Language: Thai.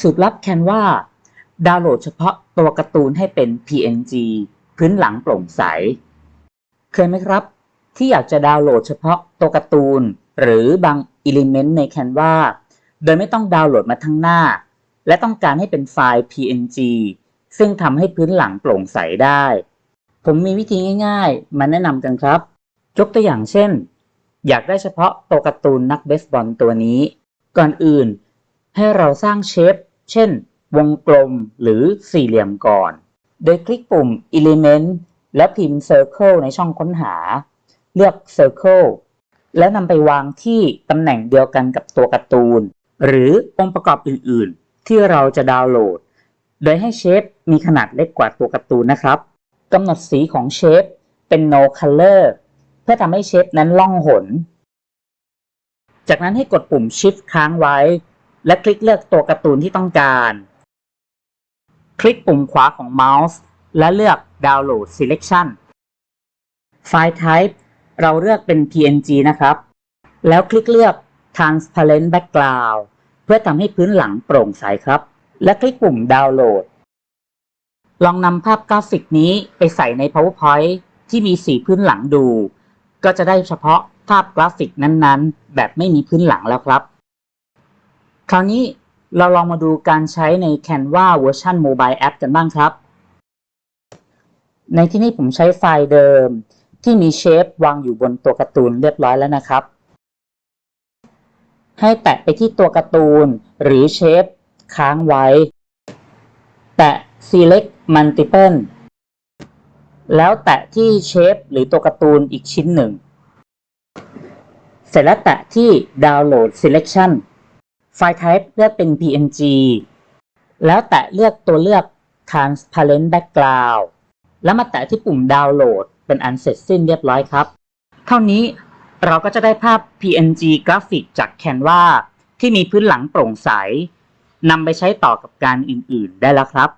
สูตรลับ Canva ดาวน์โหลดเฉพาะตัวการ์ตูนให้เป็น PNG พื้นหลังโปร่งใส เคยไหมครับ ที่อยากจะดาวน์โหลดเฉพาะตัวการ์ตูน หรือบางอิเลเมนต์ใน Canva โดยไม่ต้องดาวน์โหลดมาทั้งหน้า และต้องการให้เป็นไฟล์ PNG ซึ่งทำให้พื้นหลังโปร่งใสได้ ผมมีวิธีง่าย ๆ มาแนะนำกันครับ ยกตัวอย่างเช่น อยากได้เฉพาะตัวการ์ตูนนักเบสบอลตัวนี้ ก่อนอื่น ให้เราสร้างเชฟ เช่น วงกลมหรือสี่เหลี่ยมก่อน โดยคลิกปุ่ม Element และพิมพ์ Circle ในช่องค้นหา เลือก Circle แล้วนำไปวางที่ตำแหน่งเดียวกันกับตัวการ์ตูน หรือองค์ประกอบอื่น ๆ ที่เราจะดาวน์โหลด โดยให้เชฟมีขนาดเล็กกว่าตัวการ์ตูนนะครับกำหนดสีของเชฟเป็น no color เพื่อทำให้เชฟนั้นล่องหน จากนั้นให้กดปุ่ม Shift ค้างไว้ และคลิกเลือกตัวการ์ตูนที่ต้องการ คลิกปุ่มขวาของเมาส์ และเลือก Download Selection ไฟล์ Type เราเลือกเป็น PNG นะครับ แล้วคลิกเลือก Transparent Background เพื่อทำให้พื้นหลังโปร่งใสครับ และคลิกปุ่ม Download ลองนำภาพกราฟิกนี้ไปใส่ใน PowerPoint ที่มีสีพื้นหลังดู ก็จะได้เฉพาะภาพกราฟิกนั้นๆ แบบไม่มีพื้นหลังแล้วครับ คราวนี้เราลองมาดูการใช้ใน Canva เวอร์ชัน Mobile App กันบ้างครับ ในที่นี้ผมใช้ไฟล์เดิมที่มีเชฟวางอยู่บนตัวการ์ตูนเรียบร้อยแล้วนะครับ ให้แตะไปที่ตัวการ์ตูนหรือเชฟค้างไว้ แตะ select multiple แล้วแตะที่เชฟหรือตัวการ์ตูนอีกชิ้นหนึ่ง เสร็จแล้วแตะที่ download selection ไฟล์ type เลือกเป็น png แล้วแตะเลือกตัวเลือก transparent background แล้วมาแตะที่ปุ่มดาวน์โหลด เป็นอันเสร็จสิ้นเรียบร้อยครับ เท่านี้เราก็จะได้ภาพ PNG กราฟิกจาก Canva ที่มีพื้นหลังโปร่งใสนำไปใช้ต่อกับการอื่น ๆ ได้แล้วครับ